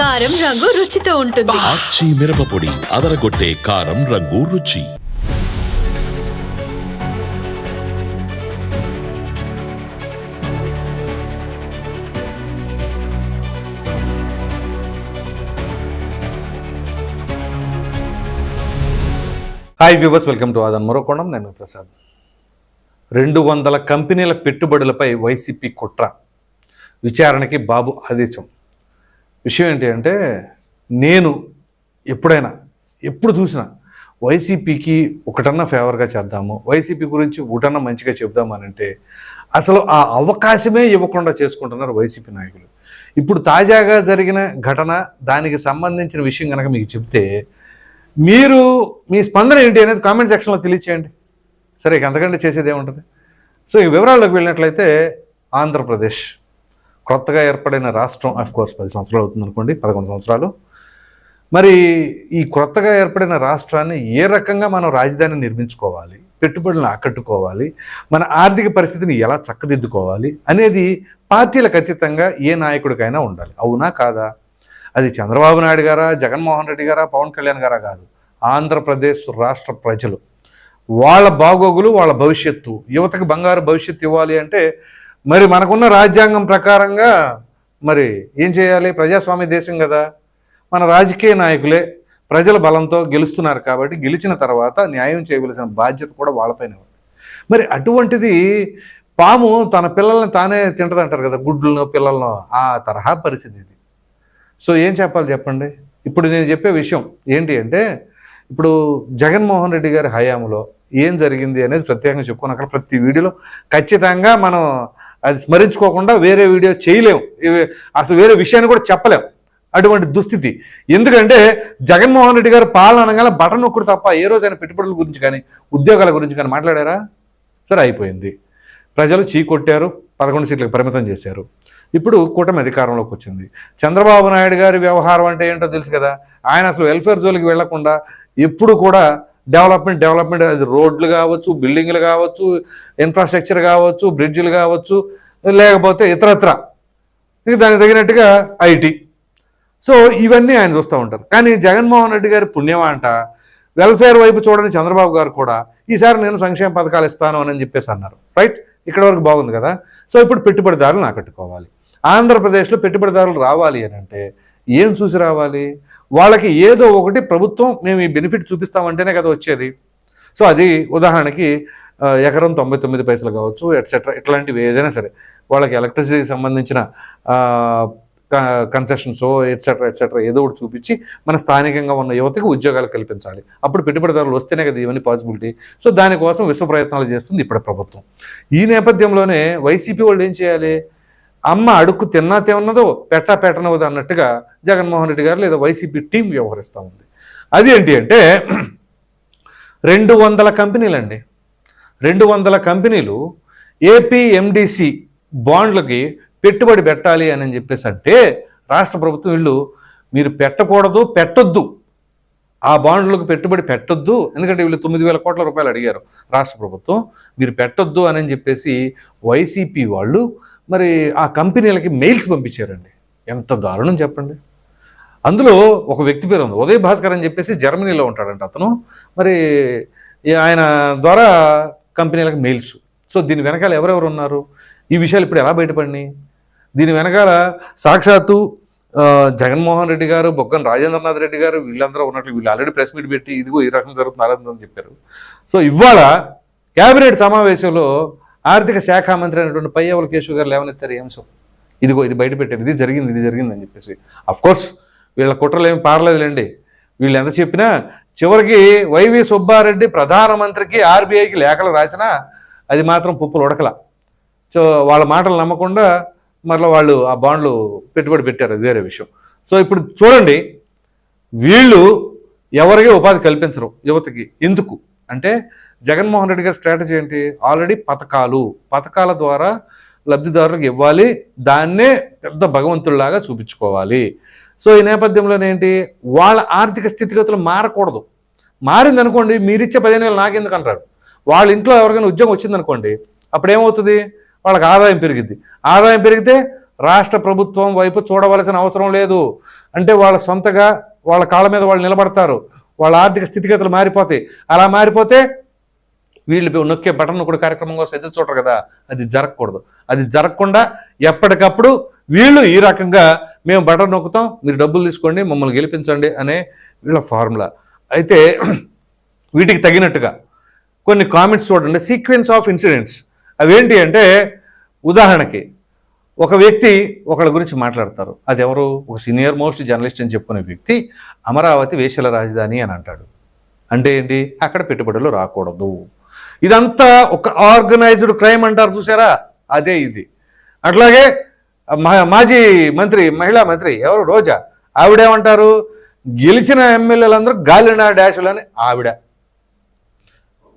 కారం రంగు రుచితో ఉంటుంది. ఆచి మిరపపొడి అదరగొట్టే కారం రంగు రుచి. హాయ్ వ్యూవర్స్ వెల్కమ్ టు ఆదన్ మరోకోణం నేను ప్రసాద్ రెండు వందల కంపెనీల పెట్టుబడులపై వైసీపీ కుట్ర. విచారణకి బాబు ఆదేశం. విషయం ఏంటి అంటే నేను ఎప్పుడైనా ఎప్పుడు చూసినా వైసీపీకి ఒకటన్నా ఫేవర్గా చేద్దాము వైసీపీ గురించి ఒకటన్నా మంచిగా చెప్దామనంటే అంటే అసలు ఆ అవకాశమే ఇవ్వకుండా చేసుకుంటున్నారు వైసీపీ నాయకులు. ఇప్పుడు తాజాగా జరిగిన ఘటన దానికి సంబంధించిన విషయం కనుక మీకు చెప్తే మీరు మీ స్పందన ఏంటి అనేది కామెంట్ సెక్షన్లో తెలియచేయండి. సరే ఇక అంతకంటే చేసేది ఏముంటుంది? సో ఈ వివరాల్లోకి వెళ్ళినట్లయితే ఆంధ్రప్రదేశ్. కొత్తగా ఏర్పడిన రాష్ట్రం అఫ్ కోర్స్ పది సంవత్సరాలు అవుతుంది అనుకోండి పదకొండు సంవత్సరాలు. మరి ఈ కొత్తగా ఏర్పడిన రాష్ట్రాన్ని ఏ రకంగా మనం రాజధాని నిర్మించుకోవాలి పెట్టుబడులను ఆకట్టుకోవాలి మన ఆర్థిక పరిస్థితిని ఎలా చక్కదిద్దుకోవాలి అనేది పార్టీలకు అతీతంగా ఏ నాయకుడికైనా ఉండాలి. అవునా కాదా? అది చంద్రబాబు నాయుడు గారా జగన్మోహన్ రెడ్డి గారా పవన్ కళ్యాణ్ గారా కాదు. ఆంధ్రప్రదేశ్ రాష్ట్ర ప్రజలు. వాళ్ళ బాగోగులు వాళ్ళ భవిష్యత్తు. యువతకు బంగారు భవిష్యత్తు ఇవ్వాలి అంటే మరి మనకున్న రాజ్యాంగం ప్రకారంగా మరి ఏం చేయాలి? ప్రజాస్వామ్య దేశం కదా. మన రాజకీయ నాయకులే ప్రజల బలంతో గెలుస్తున్నారు కాబట్టి గెలిచిన తర్వాత న్యాయం చేయవలసిన బాధ్యత కూడా వాళ్ళపైన ఉంది. మరి అటువంటిది పాము తన పిల్లల్ని తానే తింటదంటారు కదా గుడ్లను పిల్లలను. ఆ తరహా పరిస్థితి ఇది. సో ఏం చెప్పాలి చెప్పండి? ఇప్పుడు నేను చెప్పే విషయం ఏంటి అంటే ఇప్పుడు జగన్మోహన్ రెడ్డి గారి హయాంలో ఏం జరిగింది అనేది ప్రత్యేకంగా చెప్పుకుని అక్కడ ప్రతి వీడియోలో ఖచ్చితంగా మనం అది స్మరించుకోకుండా వేరే వీడియో చేయలేము అసలు వేరే విషయాన్ని కూడా చెప్పలేం. అటువంటి దుస్థితి. ఎందుకంటే జగన్మోహన్ రెడ్డి గారు పాలన అనగానే బటన్ నొక్కుడు తప్ప ఏ రోజైనా పెట్టుబడుల గురించి కానీ ఉద్యోగాల గురించి కానీ మాట్లాడారా? సరే అయిపోయింది. ప్రజలు చీకొట్టారు పదకొండు సీట్లకు పరిమితం చేశారు. ఇప్పుడు కూటమి అధికారంలోకి వచ్చింది. చంద్రబాబు నాయుడు గారి వ్యవహారం అంటే ఏంటో తెలుసు కదా? ఆయన అసలు వెల్ఫేర్ జోలికి వెళ్ళకుండా ఎప్పుడు కూడా డెవలప్మెంట్ డెవలప్మెంట్ అది రోడ్లు కావచ్చు బిల్డింగ్లు కావచ్చు ఇన్ఫ్రాస్ట్రక్చర్ కావచ్చు బ్రిడ్జిలు కావచ్చు లేకపోతే ఇతరత్ర. దానికి తగినట్టుగా ఐటీ సో ఇవన్నీ ఆయన చూస్తూ ఉంటారు. కానీ జగన్మోహన్ రెడ్డి గారి పుణ్యమా అంట? వెల్ఫేర్ వైపు చూడని చంద్రబాబు గారు కూడా ఈసారి నేను సంక్షేమ పథకాలు ఇస్తాను అని చెప్పేసి అన్నారు. రైట్ ఇక్కడ వరకు బాగుంది కదా? సో ఇప్పుడు పెట్టుబడిదారులు ఆకట్టుకోవాలి. ఆంధ్రప్రదేశ్లో పెట్టుబడిదారులు రావాలి అని అంటే ఏం చూసి రావాలి? వాళ్ళకి ఏదో ఒకటి ప్రభుత్వం మేము ఈ బెనిఫిట్ చూపిస్తామంటేనే కదా వచ్చేది. సో అది ఉదాహరణకి ఎకరం తొంభై తొమ్మిది పైసలు కావచ్చు ఎట్సెట్రా ఇట్లాంటివి ఏదైనా సరే. వాళ్ళకి ఎలక్ట్రిసిటీకి సంబంధించిన కన్సెషన్స్ ఎట్సెట్రా ఎట్సెట్రా ఏదో ఒకటి చూపించి మన స్థానికంగా ఉన్న యువతకు ఉద్యోగాలు కల్పించాలి. అప్పుడు పెట్టుబడిదారులు వస్తేనే కదా ఇవన్నీ పాసిబిలిటీ సో దానికోసం విశ్వ ప్రయత్నాలు చేస్తుంది ఇప్పుడు ప్రభుత్వం. ఈ నేపథ్యంలోనే వైసీపీ వాళ్ళు ఏం చేయాలి? అమ్మ అడుక్కు తిన్నా తిన్నదో పెట్టా పెట్టనవదు అన్నట్టుగా జగన్మోహన్ రెడ్డి గారు లేదా వైసీపీ టీం వ్యవహరిస్తూ ఉంది. అది ఏంటి అంటే రెండు వందల కంపెనీలండి. రెండు వందల కంపెనీలు ఏపీఎండిసి బాండ్లకి పెట్టుబడి పెట్టాలి అని చెప్పేసి అంటే రాష్ట్ర ప్రభుత్వం వీళ్ళు మీరు పెట్టకూడదు పెట్టొద్దు. ఆ బాండ్లకు పెట్టుబడి పెట్టొద్దు. ఎందుకంటే వీళ్ళు తొమ్మిది వేల కోట్ల రూపాయలు అడిగారు రాష్ట్ర ప్రభుత్వం. మీరు పెట్టొద్దు అని చెప్పేసి వైసీపీ వాళ్ళు మరి ఆ కంపెనీలకి మెయిల్స్ పంపించారండి. ఎంత దారుణం చెప్పండి. అందులో ఒక వ్యక్తి పేరు ఉంది. ఉదయ్ భాస్కర్ అని చెప్పేసి జర్మనీలో ఉంటాడంట అతను. మరి ఆయన ద్వారా కంపెనీలకు మెయిల్స్. సో దీని వెనకాల ఎవరెవరు ఉన్నారు? ఈ విషయాలు ఇప్పుడు ఎలా బయటపడినాయి? దీని వెనకాల సాక్షాత్తు జగన్మోహన్ రెడ్డి గారు బొగ్గన రాజేంద్రనాథ్ రెడ్డి గారు వీళ్ళందరూ ఉన్నట్లు వీళ్ళు ఆల్రెడీ ప్రెస్ మీట్ పెట్టి ఇదిగో ఈ రకం జరుగుతుంది అని చెప్పారు. సో ఇవాళ క్యాబినెట్ సమావేశంలో ఆర్థిక శాఖ మంత్రి అయినటువంటి పయ్యవల కేశవ్ గారు లేవనెత్తారు ఈ ఇదిగో ఇది బయట పెట్టారు ఇది జరిగింది ఇది జరిగింది అని చెప్పేసి. అఫ్ కోర్స్ వీళ్ళ కుట్రలు ఏమి పారలేదులేండి వీళ్ళు ఎంత చెప్పినా చివరికి వైవి సుబ్బారెడ్డి ప్రధానమంత్రికి ఆర్బీఐకి లేఖలు రాసినా అది మాత్రం పుప్పులు ఉడకల. సో వాళ్ళ మాటలు నమ్మకుండా మరలా వాళ్ళు ఆ బాండ్లు పెట్టుబడి పెట్టారు అది వేరే విషయం. సో ఇప్పుడు చూడండి వీళ్ళు ఎవరికి ఉపాధి కల్పించరు యువతకి. ఎందుకు? అంటే జగన్మోహన్ రెడ్డి గారి స్ట్రాటజీ ఏంటి? ఆల్రెడీ పథకాలు. పథకాల ద్వారా లబ్ధిదారులకు ఇవ్వాలి. దాన్నే పెద్ద భగవంతుడిలాగా చూపించుకోవాలి. సో ఈ నేపథ్యంలో ఏంటి? వాళ్ళ ఆర్థిక స్థితిగతులు మారకూడదు. మారింది అనుకోండి మీరిచ్చే పదిహేను వేలు నాకెందుకు అంటారు? వాళ్ళ ఇంట్లో ఎవరికైనా ఉద్యోగం వచ్చిందనుకోండి అప్పుడు ఏమవుతుంది వాళ్ళకి ఆదాయం పెరిగిద్ది. ఆదాయం పెరిగితే రాష్ట్ర ప్రభుత్వం వైపు చూడవలసిన అవసరం లేదు. అంటే వాళ్ళ సొంతగా వాళ్ళ కాళ్ళ మీద వాళ్ళు నిలబడతారు. వాళ్ళ ఆర్థిక స్థితిగతులు మారిపోతాయి. అలా మారిపోతే వీళ్ళు నొక్కే బటన్ కూడా కార్యక్రమం కోసం ఎదురు చూడరు కదా. అది జరగకూడదు. అది జరగకుండా ఎప్పటికప్పుడు వీళ్ళు ఈ రకంగా మేము బటన్ నొక్కుతాం మీరు డబ్బులు తీసుకోండి మమ్మల్ని గెలిపించండి అనే వీళ్ళ ఫార్ములా. అయితే వీటికి తగినట్టుగా కొన్ని కామెంట్స్ చూడండి. Sequence of incidents. అవేంటి అంటే ఉదాహరణకి ఒక వ్యక్తి ఒకళ్ళ గురించి మాట్లాడతారు. అది ఎవరు ఒక సీనియర్ మోస్ట్ జర్నలిస్ట్ అని చెప్పుకునే వ్యక్తి అమరావతి వేషల రాజధాని అని అంటాడు. అంటే ఏంటి? అక్కడ పెట్టుబడులు రాకూడదు. ఇదంతా ఒక ఆర్గనైజ్డ్ క్రైమ్ అంటారు చూసారా? అదే ఇది. అట్లాగే మా- మాజీ మంత్రి మహిళా మంత్రి ఎవరు? రోజా. ఆవిడేమంటారు? గెలిచిన ఎమ్మెల్యేలందరూ గాలినా డాషులని అని ఆవిడ.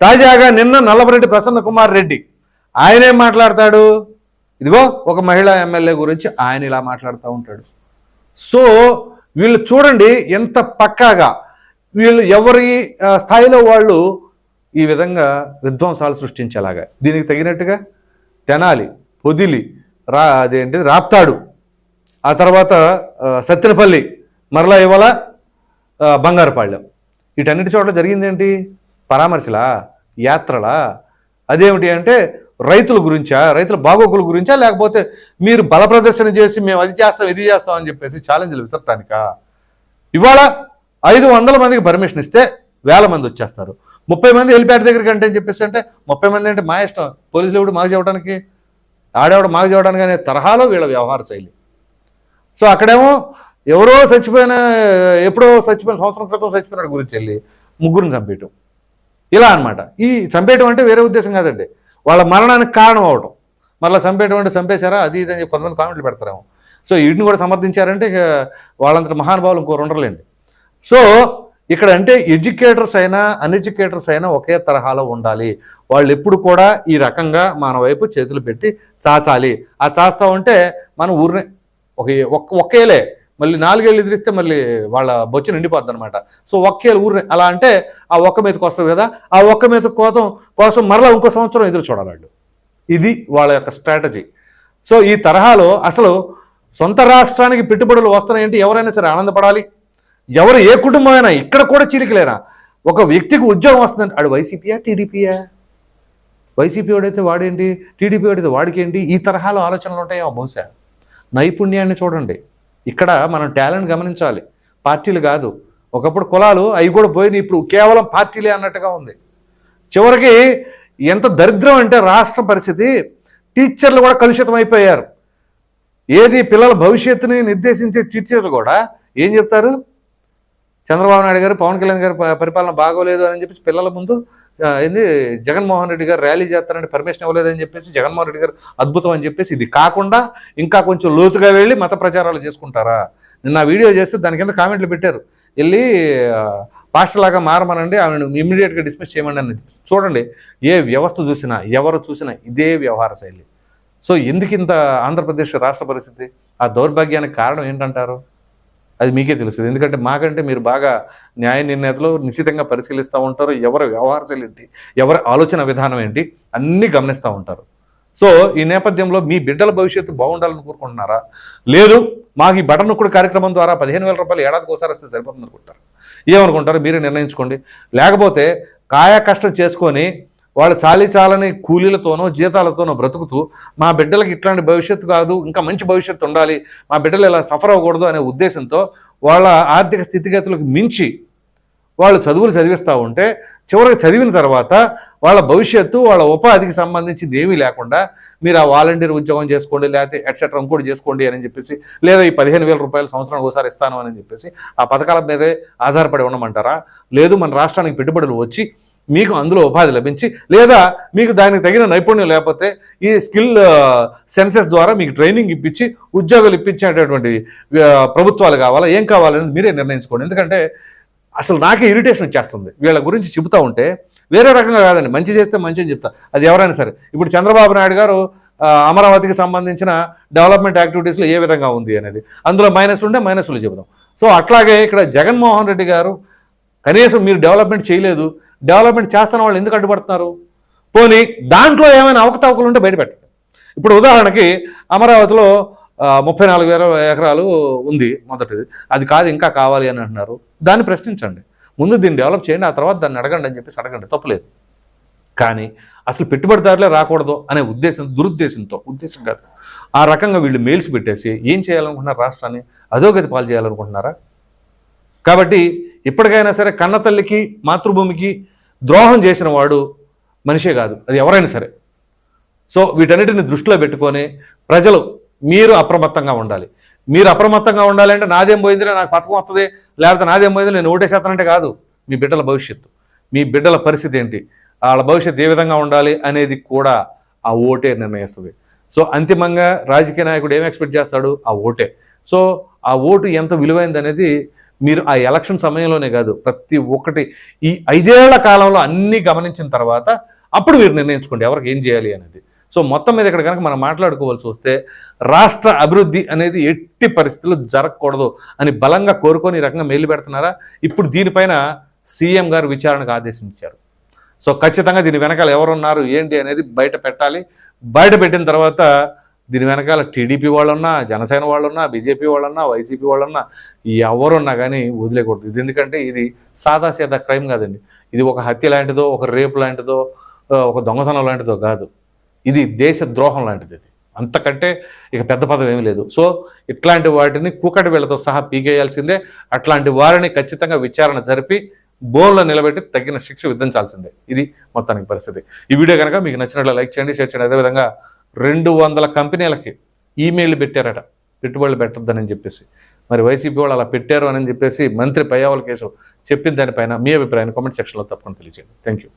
తాజాగా నిన్న నల్లబరెడ్డి ప్రసన్న కుమార్ రెడ్డి ఆయనేం మాట్లాడతాడు? ఇదిగో ఒక మహిళా ఎమ్మెల్యే గురించి ఆయన ఇలా మాట్లాడుతూ ఉంటాడు. సో వీళ్ళు చూడండి ఎంత పక్కాగా. వీళ్ళు ఎవరి స్థాయిలో వాళ్ళు ఈ విధంగా విధ్వంసాలు సృష్టించేలాగా. దీనికి తగినట్టుగా తెనాలి పొదిలి రా అదేంటి రాప్తాడు. ఆ తర్వాత సత్తెనపల్లి మరలా ఇవాళ ఆ, బంగారుపాళ్యం. వీటన్నిటి చోట్ల జరిగిందేంటి? పరామర్శలా? యాత్రలా? అదేమిటి అంటే రైతుల గురించా? రైతుల బాగోగుల గురించా? లేకపోతే మీరు బల ప్రదర్శన చేసి మేము అది చేస్తాం ఇది చేస్తాం అని చెప్పేసి ఛాలెంజ్లు విసరటానికా? ఇవాళ ఐదు వందల మందికి పర్మిషన్ ఇస్తే వేల మంది వచ్చేస్తారు. ముప్పై మంది హెలిప్యాడ్ దగ్గరికి అంటే అని చెప్పేసి అంటే ముప్పై మంది అంటే మా ఇష్టం. పోలీసులు ఎవడు మాకు చెప్పడానికి? ఆడేవాడు మాకు చెప్పడానికి అనే తరహాలో వీళ్ళ వ్యవహార శైలి. సో అక్కడేమో ఎవరో చచ్చిపోయిన ఎప్పుడో చచ్చిపోయిన సంవత్సరం క్రితం చచ్చిపోయిన గురించి వెళ్ళి ముగ్గురిని చంపేయటం. ఇలా అనమాట ఈ చంపేయటం అంటే వేరే ఉద్దేశం కాదండి. వాళ్ళ మరణానికి కారణం అవటం. మళ్ళీ చంపేయటం అంటే చంపేశారా? అది ఇది అని చెప్పి కొంతమంది కామెంట్లు పెడతారేమో. సో వీటిని కూడా సమర్థించారంటే వాళ్ళంత మహానుభావులు ఇంకో ఉండరులేండి. సో ఇక్కడ అంటే ఎడ్యుకేటర్స్ అయినా అన్ఎడ్యుకేటర్స్ అయినా ఒకే తరహాలో ఉండాలి. వాళ్ళు ఎప్పుడు కూడా ఈ రకంగా మన వైపు చేతులు పెట్టి చాచాలి. ఆ చాస్తా ఉంటే మనం ఊరినే ఒక ఒక్క ఒక్కేలే మళ్ళీ నాలుగేళ్ళు ఎదిరిస్తే మళ్ళీ వాళ్ళ బొచ్చు నిండిపోద్ది అనమాట సో ఒక్కేళ్ళు ఊరిని అలా అంటే ఆ ఒక్క మీదకి వస్తుంది కదా ఆ ఒక్క మీద కోసం కోసం మరలా ఇంకో సంవత్సరం ఎదురు చూడాలి ఇది వాళ్ళ యొక్క స్ట్రాటజీ. సో ఈ తరహాలో అసలు సొంత రాష్ట్రానికి పెట్టుబడులు వస్తున్నాయంటే ఎవరైనా సరే ఆనందపడాలి. ఎవరు ఏ కుటుంబమైనా ఇక్కడ కూడా చిరికలేనా ఒక వ్యక్తికి ఉద్యోగం వస్తుందంటే ఆడు వైసీపీయా టీడీపీయా? వైసీపీ వాడైతే వాడేంటి? టీడీపీ వాడైతే వాడికేంటి? ఈ తరహాలో ఆలోచనలు ఉంటాయేమో బహుశా. నైపుణ్యాన్ని చూడండి. ఇక్కడ మనం టాలెంట్ గమనించాలి. పార్టీలు కాదు. ఒకప్పుడు కులాలు అవి కూడా పోయినాయి. ఇప్పుడు కేవలం పార్టీలే అన్నట్టుగా ఉంది. చివరికి ఎంత దరిద్రం అంటే రాష్ట్ర పరిస్థితి టీచర్లు కూడా కలుషితం అయిపోయారు. ఏది పిల్లల భవిష్యత్తుని నిర్దేశించే టీచర్లు కూడా ఏం చెప్తారు? చంద్రబాబు నాయుడు గారు పవన్ కళ్యాణ్ గారి పరిపాలన బాగోలేదు అని చెప్పేసి పిల్లల ముందు ఏంది జగన్మోహన్ రెడ్డి గారు ర్యాలీ చేస్తారంటే పర్మిషన్ ఇవ్వలేదని చెప్పేసి జగన్మోహన్ రెడ్డి గారు అద్భుతం అని చెప్పేసి ఇది కాకుండా ఇంకా కొంచెం లోతుగా వెళ్ళి మత ప్రచారాలు చేసుకుంటారా? నిన్న వీడియో చేస్తే దాని కింద కామెంట్లు పెట్టారు. వెళ్ళి పాస్టర్ లాగా మారమనండి ఆమెను ఇమ్మీడియట్గా డిస్మిస్ చేయమండి అని చూడండి ఏ వ్యవస్థ చూసినా ఎవరు చూసినా ఇదే వ్యవహార శైలి. సో ఎందుకింత ఆంధ్రప్రదేశ్ రాష్ట్ర పరిస్థితి? ఆ దౌర్భాగ్యానికి కారణం ఏంటంటారు? అది మీకే తెలుస్తుంది. ఎందుకంటే మాకంటే మీరు బాగా న్యాయ నిర్ణేతలు నిశ్చితంగా పరిశీలిస్తూ ఉంటారు. ఎవరి వ్యవహార ఏంటి? ఎవరి ఆలోచన విధానం ఏంటి? అన్నీ గమనిస్తూ ఉంటారు. సో ఈ నేపథ్యంలో మీ బిడ్డల భవిష్యత్తు బాగుండాలని కోరుకుంటున్నారా? లేదు మాకు ఈ బటన్ నొక్కుడు కార్యక్రమం ద్వారా పదిహేను వేల రూపాయలు ఏడాదికి ఒకసారి వస్తే సరిపోతుంది అనుకుంటారు ఏమనుకుంటారు? మీరే నిర్ణయించుకోండి. లేకపోతే కాయ కష్టం చేసుకొని వాళ్ళు చాలీ చాలని కూలీలతోనో జీతాలతోనో బ్రతుకుతూ మా బిడ్డలకి ఇట్లాంటి భవిష్యత్తు కాదు ఇంకా మంచి భవిష్యత్తు ఉండాలి మా బిడ్డలు ఇలా సఫర్ అవ్వకూడదు అనే ఉద్దేశంతో వాళ్ళ ఆర్థిక స్థితిగతులకు మించి వాళ్ళు చదువులు చదివిస్తూ ఉంటే చివరికి చదివిన తర్వాత వాళ్ళ భవిష్యత్తు వాళ్ళ ఉపాధికి సంబంధించింది ఏమీ లేకుండా మీరు ఆ వాలంటీర్ ఉద్యోగం చేసుకోండి లేకపోతే ఎట్సెట్రా ఇంకోటి చేసుకోండి అని చెప్పేసి లేదా ఈ పదిహేను వేల రూపాయలు సంవత్సరానికి ఒకసారి ఇస్తాను అని చెప్పేసి ఆ పథకాల మీదే ఆధారపడి ఉండమంటారా? లేదు మన రాష్ట్రానికి పెట్టుబడులు వచ్చి మీకు అందులో ఉపాధి లభించి లేదా మీకు దానికి తగిన నైపుణ్యం లేకపోతే ఈ స్కిల్ సెన్సెస్ ద్వారా మీకు ట్రైనింగ్ ఇప్పించి ఉద్యోగాలు ఇప్పించేటటువంటి ప్రభుత్వాలు కావాలా ఏం కావాలని మీరే నిర్ణయించుకోండి. ఎందుకంటే అసలు నాకే ఇరిటేషన్ వచ్చేస్తుంది. వీళ్ళ గురించి చెబుతా ఉంటే వేరే రకంగా కాదండి. మంచి చేస్తే మంచి అని చెప్తా. అది ఎవరైనా సరే. ఇప్పుడు చంద్రబాబు నాయుడు గారు అమరావతికి సంబంధించిన డెవలప్మెంట్ యాక్టివిటీస్లో ఏ విధంగా ఉంది అనేది. అందులో మైనస్ ఉంటే మైనస్లు చెబుదాం. సో అట్లాగే ఇక్కడ జగన్మోహన్ రెడ్డి గారు కనీసం మీరు డెవలప్మెంట్ చేయలేదు డెవలప్మెంట్ చేస్తున్న వాళ్ళు ఎందుకు అడ్డుపడుతున్నారు? పోనీ దాంట్లో ఏమైనా అవకతవకలు ఉంటే బయటపెట్టండి ఇప్పుడు ఉదాహరణకి అమరావతిలో ముప్పై నాలుగు వేల ఎకరాలు ఉంది మొదటిది. అది కాదు ఇంకా కావాలి అని అంటున్నారు. దాన్ని ప్రశ్నించండి. ముందు దీన్ని డెవలప్ చేయండి ఆ తర్వాత దాన్ని అడగండి అని చెప్పేసి అడగండి. తప్పలేదు. కానీ అసలు పెట్టుబడిదారులే రాకూడదు అనే ఉద్దేశం దురుద్దేశంతో ఉద్దేశం కాదు. ఆ రకంగా వీళ్ళు మెయిల్స్ పెట్టేసి ఏం చేయాలనుకుంటున్నారు రాష్ట్రాన్ని? అధోగతి పాలు చేయాలనుకుంటున్నారా? కాబట్టి ఇప్పటికైనా సరే కన్నతల్లికి మాతృభూమికి ద్రోహం చేసిన వాడు మనిషే కాదు. అది ఎవరైనా సరే. సో వీటన్నిటిని దృష్టిలో పెట్టుకొని ప్రజలు మీరు అప్రమత్తంగా ఉండాలి. మీరు అప్రమత్తంగా ఉండాలి అంటే నాదేం పోయిందిలే నాకు పథకం వస్తుంది లేకపోతే నాదేం పోయింది నేను ఓటేసేస్తానంటే కాదు. మీ బిడ్డల భవిష్యత్తు మీ బిడ్డల పరిస్థితి ఏంటి వాళ్ళ భవిష్యత్తు ఏ విధంగా ఉండాలి అనేది కూడా ఆ ఓటే నిర్ణయిస్తుంది. సో అంతిమంగా రాజకీయ నాయకుడు ఏం ఎక్స్పెక్ట్ చేస్తాడు? ఆ ఓటే. సో ఆ ఓటు ఎంత విలువైంది అనేది మీరు ఆ ఎలక్షన్ సమయంలోనే కాదు ప్రతి ఒక్కటి ఈ ఐదేళ్ళ కాలంలో అన్నీ గమనించిన తర్వాత అప్పుడు మీరు నిర్ణయించుకోండి ఎవరికి ఏం చేయాలి అనేది. సో మొత్తం మీద ఇక్కడ కనుక మనం మాట్లాడుకోవాల్సి వస్తే రాష్ట్ర అభివృద్ధి అనేది ఎట్టి పరిస్థితుల్లో జరగకూడదు అని బలంగా కోరుకొని ఈ రకంగా మేలు పెడుతున్నారా? ఇప్పుడు దీనిపైన సీఎం గారు విచారణకు ఆదేశించారు. సో ఖచ్చితంగా దీని వెనకాల ఎవరున్నారు ఏంటి అనేది బయట పెట్టాలి. బయట పెట్టిన తర్వాత దీని వెనకాల టీడీపీ వాళ్ళున్నా జనసేన వాళ్ళున్నా బీజేపీ వాళ్ళున్నా వైసీపీ వాళ్ళున్నా ఎవరున్నా కానీ వదిలేకూడదు. ఇది ఎందుకంటే ఇది సాదా సీదా క్రైమ్ కాదండి. ఇది ఒక హత్య లాంటిదో ఒక రేపు లాంటిదో ఒక దొంగతనం లాంటిదో కాదు. ఇది దేశ ద్రోహం లాంటిది ఇది. అంతకంటే ఇక పెద్ద పదం ఏమీ లేదు. సో ఇట్లాంటి వాటిని కూకటి వీళ్ళతో సహా పీకేయాల్సిందే. అట్లాంటి వారిని ఖచ్చితంగా విచారణ జరిపి బోన్లో నిలబెట్టి తగిన శిక్ష విధించాల్సిందే. ఇది మొత్తానికి పరిస్థితి. ఈ వీడియో కనుక మీకు నచ్చినట్లు లైక్ చేయండి షేర్ చేయండి. అదేవిధంగా రెండు వందల కంపెనీలకి ఈమెయిల్ పెట్టారట. పెట్టుబడులు పెట్టొద్దని చెప్పేసి. మరి వైసీపీ వాళ్ళు అలా పెట్టారు అని చెప్పేసి మంత్రి పయ్యావల కేసు చెప్పిన దానిపైన మీ అభిప్రాయాన్ని కామెంట్ సెక్షన్లో తప్పకుండా తెలియజేయండి. Thank you